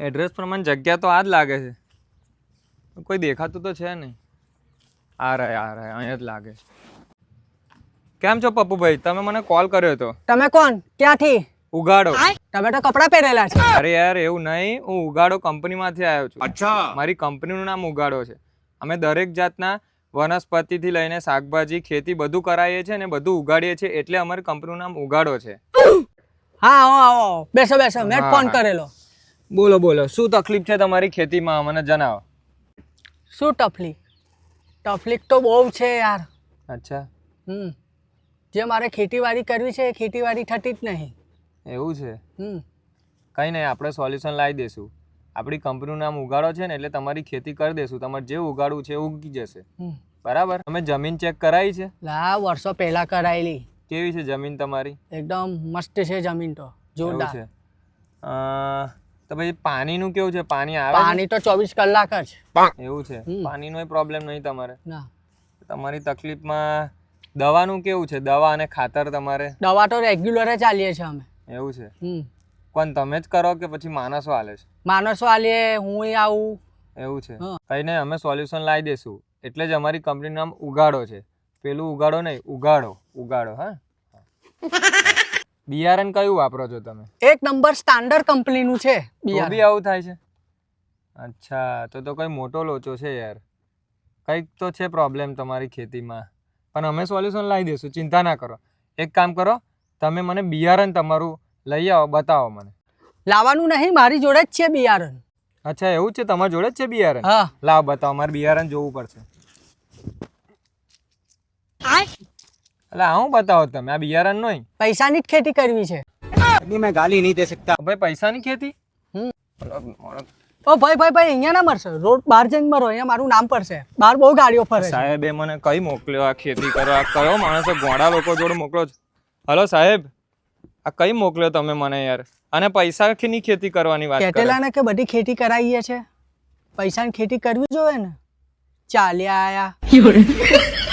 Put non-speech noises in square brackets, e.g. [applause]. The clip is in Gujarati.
એડ્રેસ પ્રમાણે જગ્યા તો આ જ લાગે છે. કોઈ દેખાતું તો છે નહીં. આ રહે આ રહે અહીંયા જ લાગે છે. કેમ છો પપ્પુભાઈ? તમે મને કોલ કર્યો હતો. તમે કોણ? ક્યાંથી? ઉગાડો. તમે તો કપડા પહેરેલા છે. અરે યાર એવું નહીં. હું ઉગાડો કંપનીમાંથી આવ્યો છું. અચ્છા. મારી કંપનીનું નામ ઉગાડો છે. અમે દરેક જાતના વનસ્પતિથી લઈને શાકભાજી ખેતી બધું કરાવીએ છીએ ને બધું ઉગાડીએ છીએ એટલે અમારી કંપનીનું નામ ઉગાડો છે. હા આવો આવો. બેસો બેસો. મેં ફોન કરેલો. બોલો બોલો. શું તકલીફ છે તમારી ખેતીમાં? મને જણાવો. શું તકલીફ? તકલીફ તો બહુ છે યાર. અચ્છા. હમ. જે મારે ખેતીવાડી કરવી છે એ ખેતીવાડી થતી જ નહીં. એવું છે? હમ. કંઈ નહીં આપણે સોલ્યુશન લાવી દઈશું આપણી કંપનીનું નામ ઉગાડો છે ને એટલે તમારી ખેતી કરી દઈશું તમારે જે ઉગાડવું છે એ ઉગી જશે. બરાબર? તમે જમીન ચેક કરાવી છે? લા વર્ષો પહેલા કરાયેલી. કેવી છે જમીન તમારી? એકદમ મસ્ત છે જમીન તો. જોરદાર. છે. તો પછી પાણીનું કેવું છે? પાણી આવે પાણી તો ચોવીસ કલાક જ. એવું છે? પાણી પાણીનો પ્રોબ્લેમ નહીં તમારે. ના. તમારી તકલીફમાં દવાનું કેવું છે? દવા અને ખાતર તમારે? દવા તો રેગ્યુલર જ ચાલીએ છે અમે. એવું છે? હમ. કોણ તમે જ કરો કે પછી માણસો આલે છે? માણસો આલીએ હું આવું. એવું છે? કઈ નહીં અમે સોલ્યુશન લાવી દઈશું એટલે જ અમારી કંપનીનું નામ ઉગાડો છે. પેલું ઉગાડો નહીં ઉગાડો. ઉગાડો હા? [laughs] બિયારણ કયું વાપરો છો તમે? એક નંબર સ્ટાન્ડર્ડ કંપનીનું છે તો બિયારણ. બી આવું થાય છે? અચ્છા તો તો કઈ મોટો લોચો છે યાર. કંઈક તો છે પ્રોબ્લેમ તમારી ખેતીમાં. પણ અમે સોલ્યુશન લાવી દઈશું ચિંતા ના કરો. એક કામ કરો તમે મને બિયારણ તમારું લઈ આવો બતાવો મને. લાવવાનું નહીં મારી જોડે જ છે બિયારણ. અચ્છા એવું જ છે? તમારી જોડે જ છે બિયારણ? હા. લાવ બતાવો મારે બિયારણ જોવું પડશે. એટલે હું બતાવો તમે આ બિયારણ નહીં પૈસાની જ ખેતી કરવી છે. મેં ગાલી નહીં દે શકતા. ભાઈ પૈસાની ખેતી? ઓ ભાઈ ભાઈ ભાઈ અહીંયા ના મરશે. રોડ બહાર જઈને મરો અહીંયા મારું નામ પડશે. બહાર બહુ ગાડીઓ ફરે સાહેબે મને કઈ મોકલ્યો આ ખેતી કરવા કયો માણસો ગોડા લોકો જોડે મોકલો છો? હલો સાહેબ. આ કઈ મોકલ્યો તમે મને યાર? અને પૈસા ની ખેતી કરવાની વાત કેટેલા ને કે બધી ખેતી કરાવીએ છે? પૈસાની ખેતી કરવી જોઈએ ને? ચાલ્યા આયા.